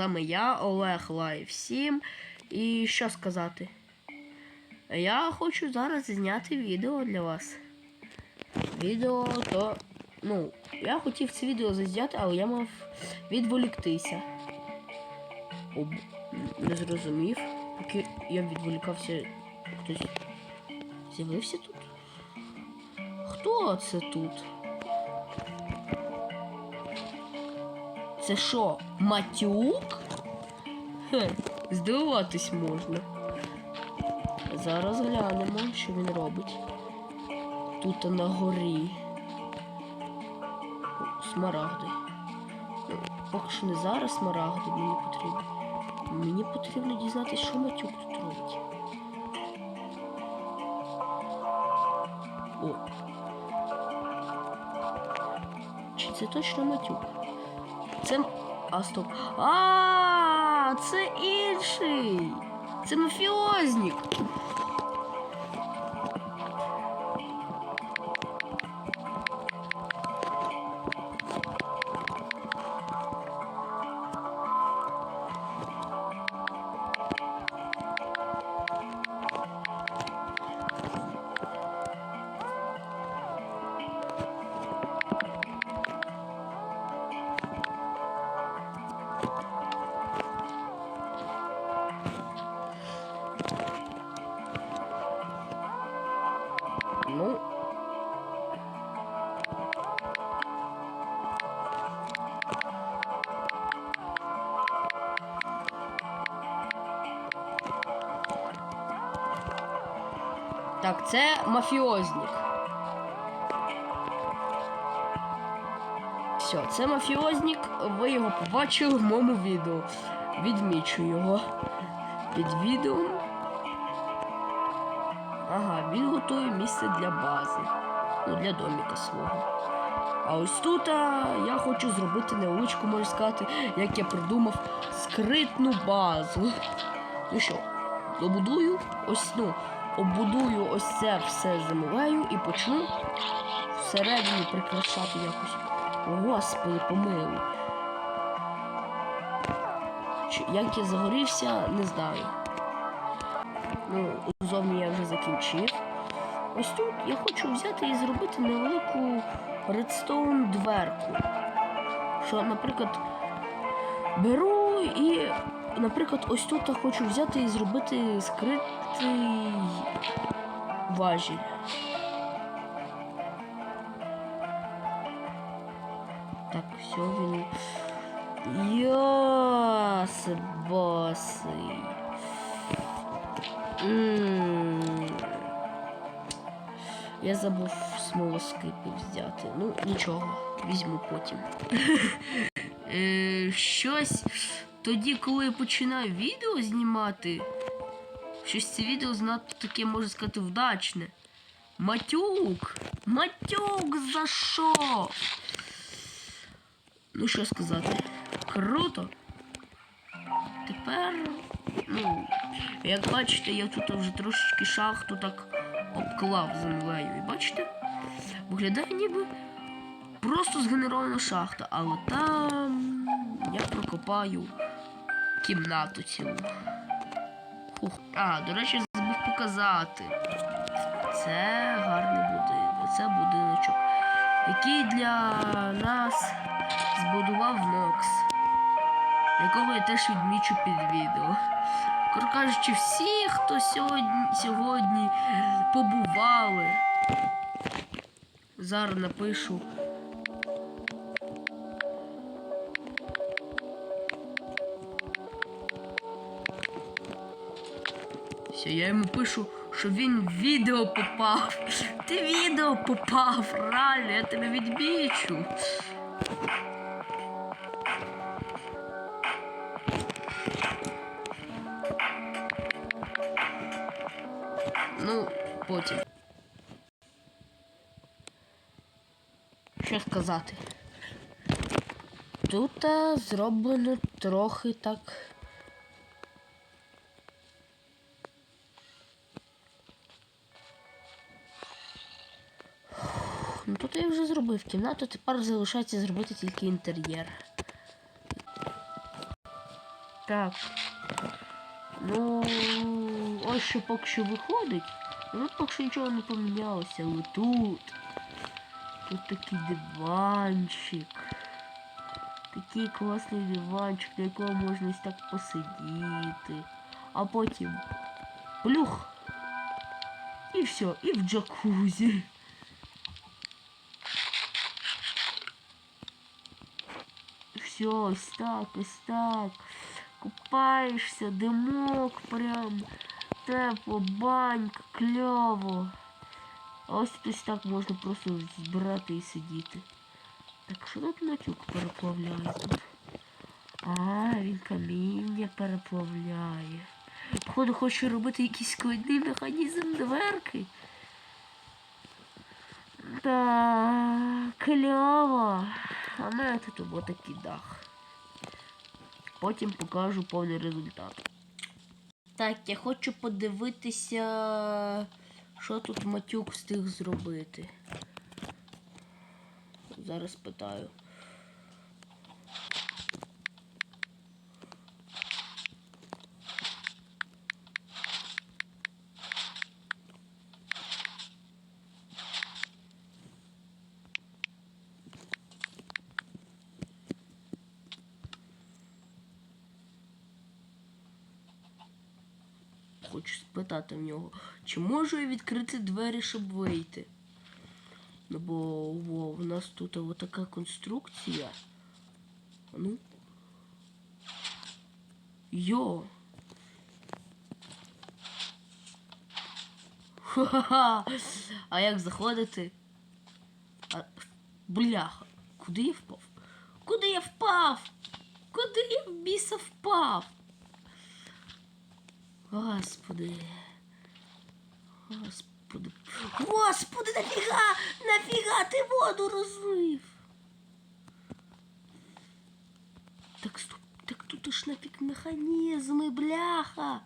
вами я, Олег Лайв 7. І що сказати? Я хочу зараз зняти відео для вас. Відео то. Ну, я хотів це відео зазняти, але я мав відволіктися. Об... Не зрозумів. Поки я відволікався. Хтось з'явився тут? Хто це тут? Це що, матюк? Хе, здивуватись можна. Зараз глянемо, що він робить. Тут на горі. Смарагди. Ну, Поки що не зараз смарагди мені потрібні. Мені потрібно дізнатися, що матюк тут робить. О. Чи це точно матюк? Це. А, стоп. А, це інший. Це мафіознік. Так, це мафіознік. Все, це мафіознік, ви його побачили в моєму відео. Відмічу його під відео. Ага, він готує місце для бази. Ну, для доміка свого. А ось тут а, я хочу зробити невеличку, можна сказати, як я придумав, скритну базу. Ну що, добудую ось, ну, оббудую ось це все землею і почну всередині прикрашати якось. Господи, помилуй. Як я загорівся, не знаю. Ну, зовні я вже закінчив. Ось тут я хочу взяти і зробити невелику редстоун дверку. Що, наприклад, беру і, наприклад, ось тут я хочу взяти і зробити скритий важіль. Так, все він. Йосибосий. М. Я забув смолоскипи взяти. Ну, нічого, візьму потім. Е, Щось тоді, коли я починаю відео знімати, щось це відео знато таке, можна сказати, вдачне. Матюк! Матюк за що? Ну, що сказати? Круто. Тепер, ну, як бачите, я тут вже трошечки шахту так обклав землею. І бачите? Виглядає ніби просто згенерована шахта, але там я прокопаю кімнату цілу. Хух. А, до речі, забув показати. Це гарний будинок. Це будиночок, який для нас збудував Нокс, якого я теж відмічу під відео. Коротко кажучи, всі, хто сьогодні, сьогодні побували. Зараз напишу. Все, я йому пишу, що він відео попав. Ти відео попав, реально, я тебе відмічу. Ну, потім. Що сказати? Тут е, зроблено трохи так. Зробив кімнату, тепер залишається зробити тільки інтер'єр. Так. Ну, ось що поки що виходить. Ну, поки що нічого не помінялося, але тут. Тут такий диванчик. Такий класний диванчик, на якому можна ось так посидіти. А потім плюх. І все, і в джакузі. Все, ось так, ось так. Купаєшся, димок прям. Тепло, банька, кльово. А ось ось так можна просто збирати і сидіти. Так, що тут натюк переплавляє тут? А, він каміння переплавляє. Походу, хоче робити якийсь складний механізм дверки. Так, кльово. А в мене тут був такий дах. Потім покажу повний результат. Так, я хочу подивитися, що тут матюк встиг зробити. Зараз питаю. Хочу спитати в нього, чи можу я відкрити двері, щоб вийти? Ну бо во, в нас тут от така конструкція. Ну. Йо. Ха-ха-ха. А як заходити? А, бляха, куди я впав? Куди я впав? Куди я в біса впав? Господи. Господи. Господи, нафіга! Нафіга ти воду розлив? Так стоп, так тут ж нафіг механізми, бляха.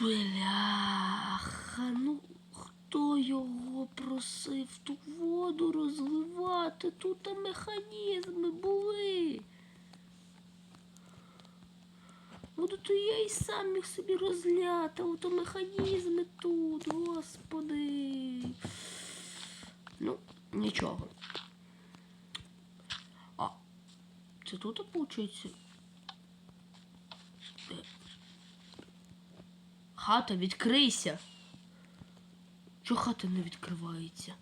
Бляха, ну хто його просив ту воду розливати? Тут там механізми були. І сам міг собі розляти, ото механізми тут, господи. Ну, нічого. А, це тут виходить? Хата, відкрийся. Чого хата не відкривається?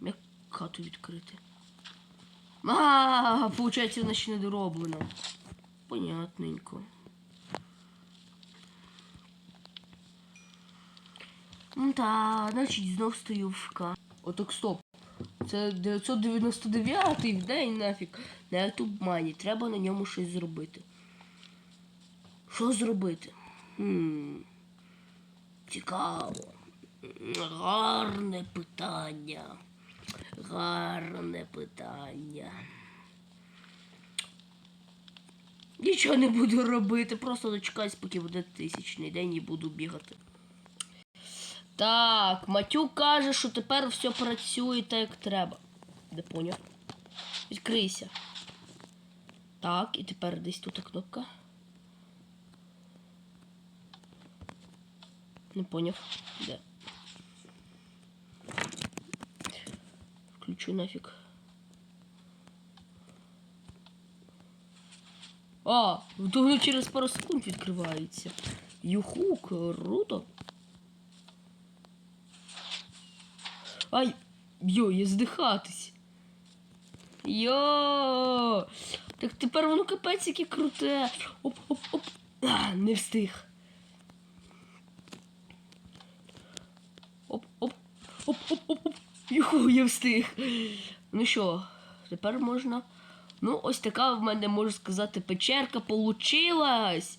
Як хату відкрити? А, получається, вона ще не дороблена. Понятненько. Ну та, значить знов стою в К. Отак стоп. Це 999 в день нафіг. На YouTube мані. Треба на ньому щось зробити. Що зробити? Хм. Цікаво. Гарне питання. Гарне питання. Нічого не буду робити, просто дочекаюсь, поки буде тисячний день і буду бігати. Так, Матюк каже, що тепер все працює так, як треба. Не поняв. Відкрийся. Так, і тепер десь тут кнопка. Не поняв. Де? Включу нафиг. А, воно через пару секунд відкривається. Юху, круто. Ай, йо, я здихатись. Йо! Так тепер воно капець яке круте. Оп-оп-оп. А, не встиг. Оп-оп. Оп-оп-оп-оп. Юху, я встиг. Ну що, тепер можна. Ну, ось така в мене, можу сказати, печерка получилась.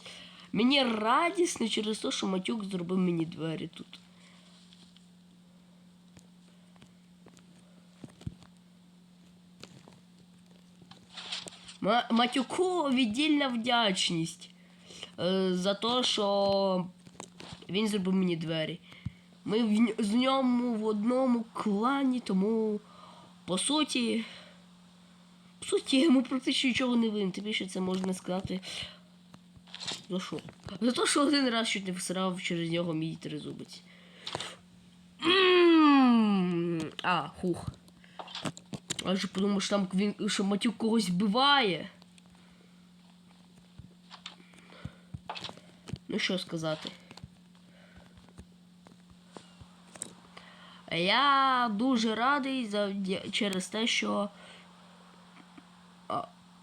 Мені радісно через те, що матюк зробив мені двері тут. Матюку віддільна вдячність е, за те, що він зробив мені двері. Ми в, з ньому в одному клані, тому по суті. Суті, йому практично нічого не винен. Тобі ще це можна сказати. За що? За те, що один раз чуть не всрав через нього мій тризубець. А, хух. А подумав, що там він що матюк когось вбиває. Ну що сказати. Я дуже радий за, через те, що.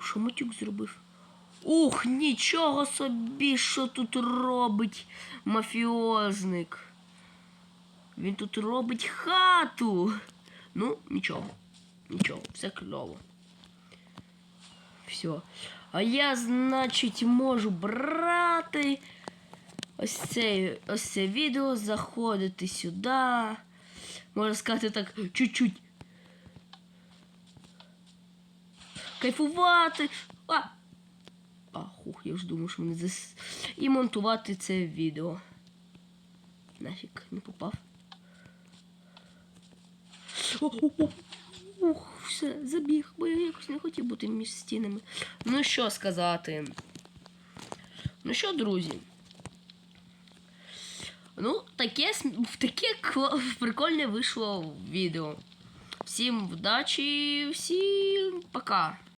Що матюк зробив? Ух, нічого собі, що тут робить мафіозник. Він тут робить хату. Ну, нічого. Нічого, все кльово. Все. А я, значить, можу брати ось це, ось це відео, заходити сюди. Можна сказати так, чуть-чуть. Кайфувати. А! А, я ж думав, що мене зас... І монтувати це відео. Нафіг, не попав. О-о-о. Ух, все, забіг, бо я якось не хотів бути між стінами. Ну що сказати? Ну що, друзі? Ну, таке, таке прикольне вийшло відео. Всім вдачі, всім пока.